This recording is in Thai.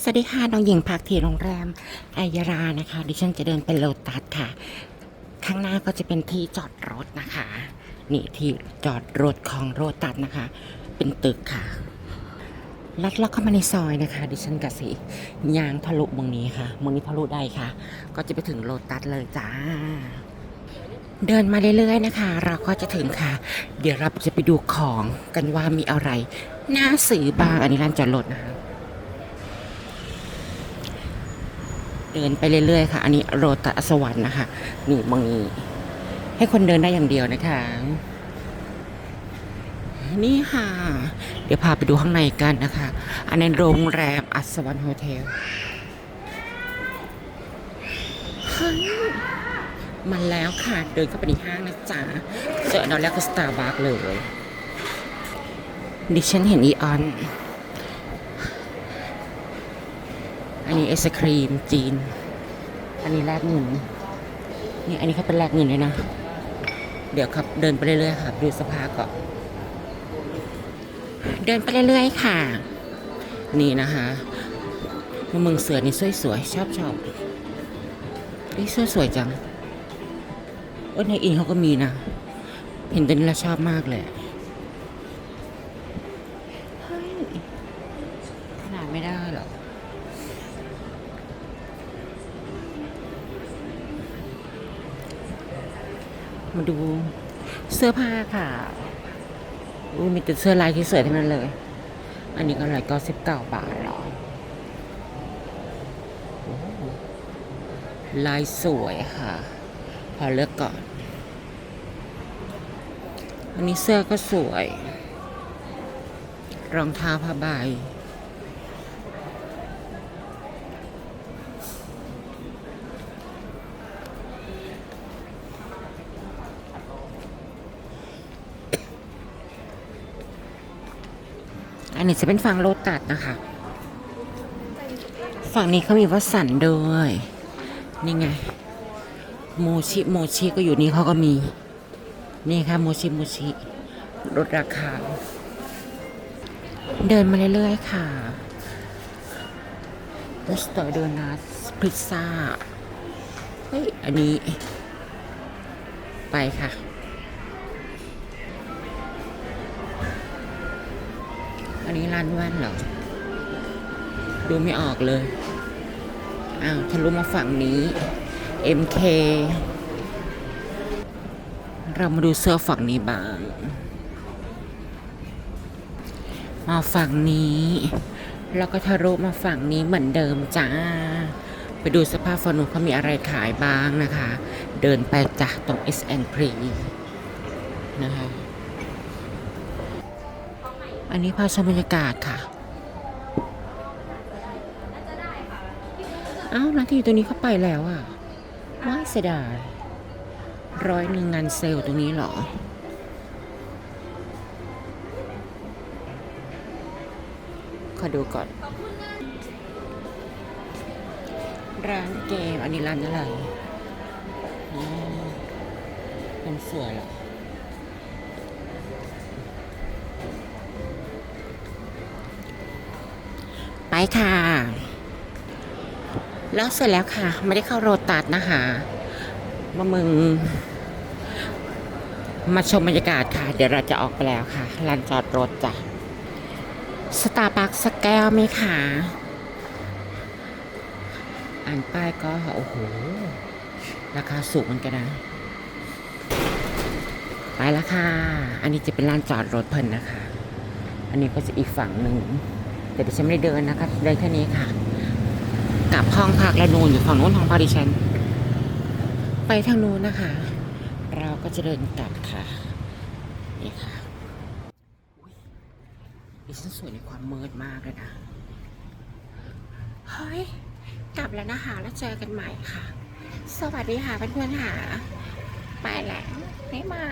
สวัสดีค่ะ น้องหญิงพักที่โรงแรมไอยารานะคะ ดิฉันจะเดินไปโลตัสค่ะ ข้างหน้าก็จะเป็นที่จอดรถนะคะ นี่ที่จอดรถของโรตัสนะคะ เป็นตึกค่ะ ลัดเลาะเข้ามาในซอยนะคะ ดิฉันกสิยางทะลุเมืองนี้ค่ะเมืองนี้ทะลุได้ค่ะ ก็จะไปถึงโลตัสเลยจ้า เดินมาเรื่อยๆนะคะ เราก็จะถึงค่ะ เดี๋ยวเราจะไปดูของกันว่ามีอะไรน่าซื้อบ้างอันนี้ร้านจอดรถนะคะ เดินไปเรื่อยๆค่ะ อันนี้โรตัสวรรค์นะคะ นี่มองนี้ให้คนเดินได้อย่างเดียวนะคะ นี่ค่ะ เดี๋ยวพาไปดูข้างในกันนะคะ อันนี้โรงแรมอัศวรรค์โฮเทลมาแล้วค่ะ เดินเข้าไปในห้างนะจ๊ะเจออันดับแรกก็สตาร์บัคเลย ดิฉันเห็นอีออน อันนี้ไอศครีมจีน อันนี้แลกเงิน นี่อันนี้เขาเป็นแลกเงินเลยนะ เดี๋ยวครับเดินไปเรื่อยๆค่ะดูสภาพก่อน เดินไปเรื่อยๆค่ะ นี่นะคะมาเมืองเสือนี่สวยๆชอบชอบนี่เสื้อสวยจังเออในอินเขาก็มีนะ เห็นตัวนี้แล้วชอบมากเลยเฮ้ยขนาดไม่ได้หรอ มาดูเสื้อผ้าค่ะอู้มีแต่เสื้อลายที่สวยทั้งนั้นเลย อันนี้ก็ร้อยเก้าสิบเก้าบาทเหรอลายสวยค่ะ พอเลือกก่อน อันนี้เสื้อก็สวย รองเท้าผ้าใบ อันนี้จะเป็นฝั่งโลตัสนะคะ ฝั่งนี้เขามีวัสันด้วย นี่ไง โมชิโมชิก็อยู่นี่เขาก็มี นี่ค่ะโมชิโมชิลดราคา เดินมาเรื่อยๆค่ะรสเตอร์โดนัทพิซซ่า เฮ้ย อันนี้ ไปค่ะ นนี้ร้านแว่นเหรอ ดูไม่ออกเลย อ้าวทะลุมาฝั่งนี้ MK เรามาดูเสื้อฝั่งนี้บ้าง มาฝั่งนี้ แล้วก็ทะลุมาฝั่งนี้เหมือนเดิมจ้า ไปดูสภาพฟนุเขามีอะไรขายบ้างนะคะ เดินไปจ้ะตรง SN p r e นะคะ อันนี้พาชมบรรยากาศค่ะ อ้าวนาทีตัวนี้เข้าไปแล้วอะไม่เสียดายร้อยหนึ่งงานเซลล์ตรงนี้เหรอ ขอดูก่อน ร้านเกม อันนี้ร้านอะไรอ๋อเป็นสวยเหรอ ไปค่ะ แล้วเสร็จแล้วค่ะ ไม่ได้เข้าโรตัสนะคะมามึง มาชมบรรยากาศค่ะ เดี๋ยวเราจะออกไปแล้วค่ะลานจอดรถจ้ะสตาร์บัคสแก้วไหมคะอ่านป้ายก็ โอ้โห ราคาสูงมือนกันนะ ไปแล้วค่ะ อันนี้จะเป็นลานจอดรถเพิ่นนะคะ อันนี้ก็จะอีกฝั่งหนึ่ง แต่ดิฉันไม่ได้เดินนะคะเดินแค่นี้ค่ะ กลับห้องพักแล้วนูนอยู่ฝั่งนู้นห้องพักดิฉัน ไปทางนู้นนะคะ เราก็จะเดินกลับค่ะ นี่ค่ะดิฉันสวยในความมืดมากเลยนะ เฮ้ย กลับแล้วนะคะ แล้วเจอกันใหม่ค่ะ สวัสดีค่ะเพื่อนๆค่ะ ไปแล้วไม่มา